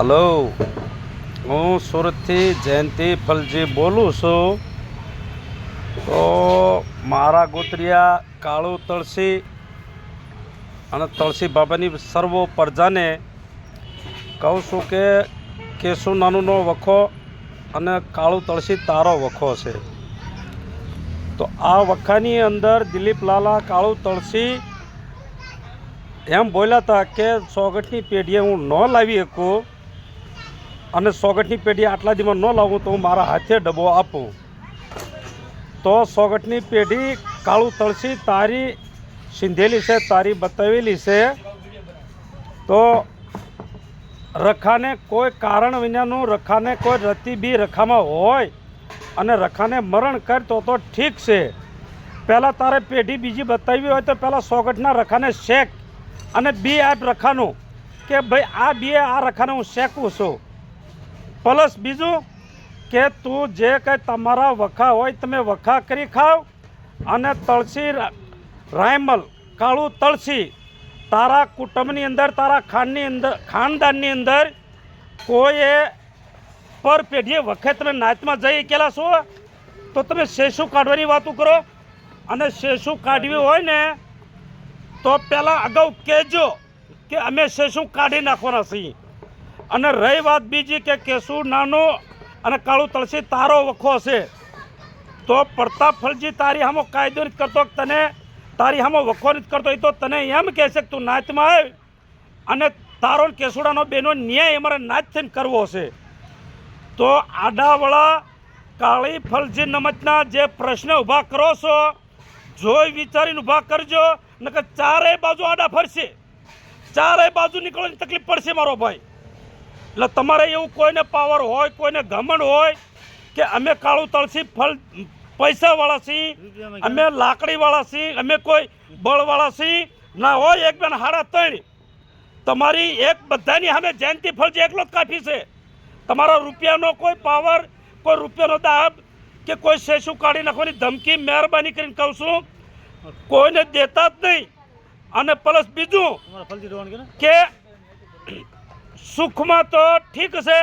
Hello. હું સુરતથી જયંતિ ફલજી બોલું છું. તો મારા ગોત્રિયા કાળુ તળસી અને તળસી બાબાની સર્વ પ્રજાને કહું છું કે કેશુ નાનુનો વખો અને કાળુ તળસી તારો વખો છે. તો આ વખાની અંદર દિલીપ લાલા કાળુ તળસી એમ બોલ્યા હતા કે સોગઠની પેઢીએ હું ન લાવી શકું. અને સોગઠની પેઢી આટલા દીમાં ન લાવું તો હું મારા હાથે ડબ્બો આપું. તો સોગઠની પેઢી કાળું તળસી તારી સિંધેલી છે, તારી બતાવેલી છે. તો રખાને કોઈ કારણ વિનાનું, રખાને કોઈ રતી બી રખામાં હોય અને રખાને મરણ કર તો તો ઠીક છે. પહેલાં તારે પેઢી બીજી બતાવી હોય તો પહેલાં સોગઠના રખાને શેક અને બી આપ રખાનું કે ભાઈ આ બી આ રખાને હું શેકું છું. પ્લસ બીજું કે તું જે કંઈ તમારા વખા હોય તમે વખા કરી ખાવ અને તળસી રાયમલ, કાળું તળસી, તારા કુટુંબની અંદર, તારા ખાનની અંદર, ખાનદાનની અંદર કોઈએ પર પેઢીએ વખત તમે નાચમાં જઈ કેલા છો, તો તમે શેષું કાઢવાની વાતો કરો. અને શેષું કાઢવી હોય ને, તો પહેલાં અગાઉ કહેજો કે અમે શેષું કાઢી નાખવાના છીએ. અને રહી વાત બીજી કે કેસુ નાનો અને કાળું તળસી તારો વખો છે તો પ્રતાપ ફલજી, તારી હામો કાયદો નથી કરતો તને, તારી હામો વખો નથી કરતો એ તો તને એમ કહે છે કે તું નાચમાં આવ અને તારો કેસુડાનો બેનો ન્યાય અમારે નાચ થઈને કરવો છે તો આડાવળા કાળી ફલજી નમતના જે પ્રશ્ન ઊભા કરો છો, જોઈ વિચારીને ઊભા કરજો, નકર ચારેય બાજુ આડા ફરશે. ચારેય બાજુ નીકળવાની તકલીફ પડશે મારો ભાઈ. એટલે તમારે એવું કોઈને પાવર હોય કોઈને ઘમંડ હોય કે અમે કાળું તળસી ફળ પૈસાવાળા છીએ અમે લાકડીવાળા છીએ અમે કોઈ બળવાળા છીએ. ના હોય એક બેન હાડા ત્રણ. તમારી એક બધાની સામે જયંતિ ફળજી એકલો જ કાફી છે. તમારા રૂપિયાનો કોઈ પાવર કોઈ રૂપિયાનો દાબ કે કોઈ શેષું કાઢી નાખવાની ધમકી મહેરબાની કરીને કહું છું કોઈને દેતા જ નહીં. અને પ્લસ બીજું કે સુખમાં તો ઠીક છે,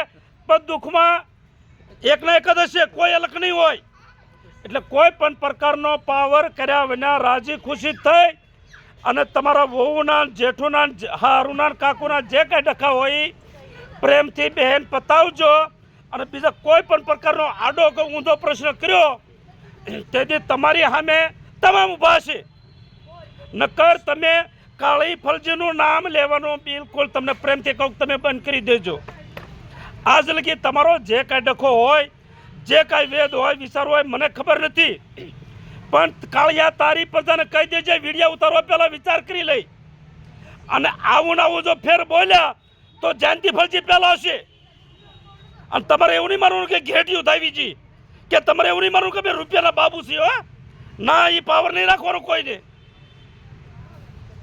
પણ દુઃખમાં એકના એક જ હશે, કોઈ અલગ નહીં હોય. એટલે કોઈ પણ પ્રકારનો પાવર કર્યા વિના રાજી ખુશી થઈ અને તમારા વહુના, જેઠુના, હારુના, કાકુના જે કાંઈ ડખા હોય, પ્રેમથી બહેન પતાવજો અને બીજા કોઈ પણ પ્રકારનો આડો કે ઊંધો પ્રશ્ન કર્યો, તેથી તમારી સામે તમામ ઊભા છે. નકર તમે કાળી ફલજીનું નામ લેવાનું બિલકુલ તમને પ્રેમથી કહું તમે બંધ કરી દેજો. આજ લગી તમારો જે કાંઈ ડખો હોય, જે કાંઈ વેદ હોય, વિચાર હોય, મને ખબર નથી. પણ કાળિયા તારી પ્રજાને કહી દેજે, વીડિયો ઉતારવા પહેલાં વિચાર કરી લઈ. અને આવું આવું જો ફેર બોલ્યા, તો જયંતિ ફલજી પહેલાં હશે. અને તમારે એવું નહીં માનવું કે ઘેટ્યું થાવીજી કે તમારે એવું નહીં માનવું કે બે રૂપિયાના બાબુ છે હા? ના એ પાવર નહીં રાખવાનો કોઈને.